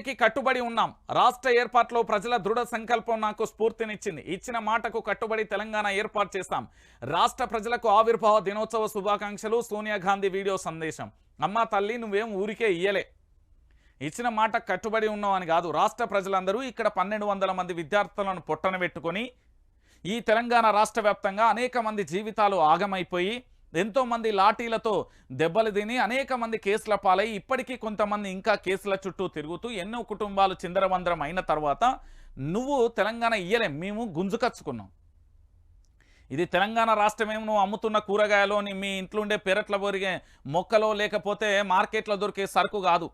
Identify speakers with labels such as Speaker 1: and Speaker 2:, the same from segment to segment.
Speaker 1: కి కట్టుబడి ఉన్నాం. రాష్ట్ర ఏర్పాటులో ప్రజల దృఢ సంకల్పం నాకు స్ఫూర్తినిచ్చింది. ఇచ్చిన మాటకు కట్టుబడి తెలంగాణ ఏర్పాటు చేస్తాం. రాష్ట్ర ప్రజలకు ఆవిర్భావ దినోత్సవ శుభాకాంక్షలు. సోనియా గాంధీ వీడియో సందేశం. అమ్మ తల్లి నువ్వేం ఊరికే ఇయ్యలే. ఇచ్చిన మాట కట్టుబడి ఉన్నాం కాదు. రాష్ట్ర ప్రజలందరూ ఇక్కడ పన్నెండు వందల మంది విద్యార్థులను పొట్టన పెట్టుకొని ఈ తెలంగాణ రాష్ట్ర అనేక మంది జీవితాలు ఆగమైపోయి ఎంతోమంది లాఠీలతో దెబ్బలు తిని అనేక మంది కేసుల పాలై ఇప్పటికీ కొంతమంది ఇంకా కేసుల చుట్టూ తిరుగుతూ ఎన్నో కుటుంబాలు చిందరవందరం అయిన తర్వాత నువ్వు తెలంగాణ ఇయ్యలేం మేము గుంజుకచ్చుకున్నాం ఇది తెలంగాణ రాష్ట్రమేమో నువ్వు అమ్ముతున్న కూరగాయలోని మీ ఇంట్లో ఉండే పెరట్ల పొరిగే మొక్కలో లేకపోతే మార్కెట్లో దొరికే సరుకు కాదు.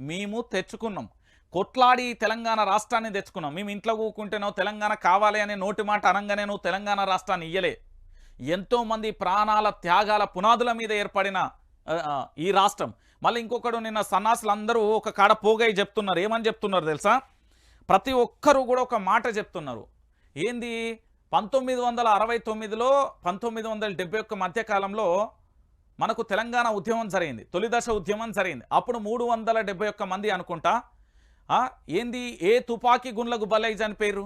Speaker 1: మేము తెచ్చుకున్నాం. కొట్లాడి తెలంగాణ రాష్ట్రాన్ని తెచ్చుకున్నాం. మేము ఇంట్లో కూకుంటేనో తెలంగాణ కావాలి అనే నోటి మాట అనగానే నువ్వు తెలంగాణ రాష్ట్రాన్ని ఇయ్యలే. ఎంతోమంది ప్రాణాల త్యాగాల పునాదుల మీద ఏర్పడిన ఈ రాష్ట్రం. మళ్ళీ ఇంకొకడు నిన్న సన్నాసులు అందరూ ఒక కాడ పోగై చెప్తున్నారు. ఏమని చెప్తున్నారు తెలుసా? ప్రతి ఒక్కరూ కూడా ఒక మాట చెప్తున్నారు. ఏంది? పంతొమ్మిది వందల అరవై తొమ్మిదిలో పంతొమ్మిది వందల డెబ్బై ఒక్క మధ్యకాలంలో మనకు తెలంగాణ ఉద్యమం జరిగింది. తొలి దశ ఉద్యమం జరిగింది. అప్పుడు మూడు వందల డెబ్బై ఒక్క మంది అనుకుంటా. ఏంది? ఏ తుపాకీ గుండ్లకు బలై చనిపోయారు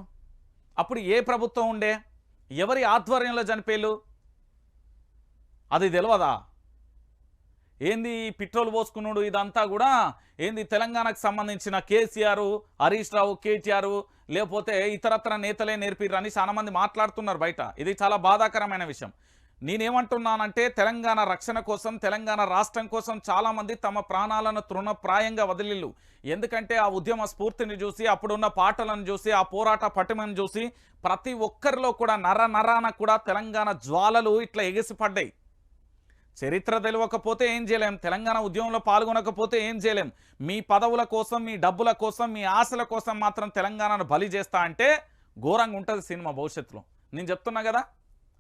Speaker 1: అప్పుడు ఏ ప్రభుత్వం ఉండే? ఎవరి ఆధ్వర్యంలో చనిపోయారు? అది తెలియదా ఏంది పెట్రోల్ పోసుకున్నాడు ఇదంతా కూడా? ఏంది తెలంగాణకు సంబంధించిన కేసీఆర్ హరీష్ రావు కేటీఆర్ లేకపోతే ఇతరత్ర నేతలే నేర్పిర్రు అని చాలామంది మాట్లాడుతున్నారు బయట. ఇది చాలా బాధాకరమైన విషయం. నేనేమంటున్నానంటే తెలంగాణ రక్షణ కోసం తెలంగాణ రాష్ట్రం కోసం చాలామంది తమ ప్రాణాలను తృణప్రాయంగా వదిలిళ్ళు ఎందుకంటే ఆ ఉద్యమ స్ఫూర్తిని చూసి అప్పుడున్న పాటలను చూసి ఆ పోరాట పటిమను చూసి ప్రతి ఒక్కరిలో కూడా నర నరాన కూడా తెలంగాణ జ్వాలలు ఇట్లా ఎగిసిపడ్డాయి. చరిత్ర తెలియకపోతే ఏం చేయలేం. తెలంగాణ ఉద్యమంలో పాల్గొనకపోతే ఏం చేయలేం. మీ పదవుల కోసం మీ డబ్బుల కోసం మీ ఆశల కోసం మాత్రం తెలంగాణను బలి చేస్తా అంటే ఘోరంగా ఉంటుంది సినిమా భవిష్యత్తులో. నేను చెప్తున్నా కదా?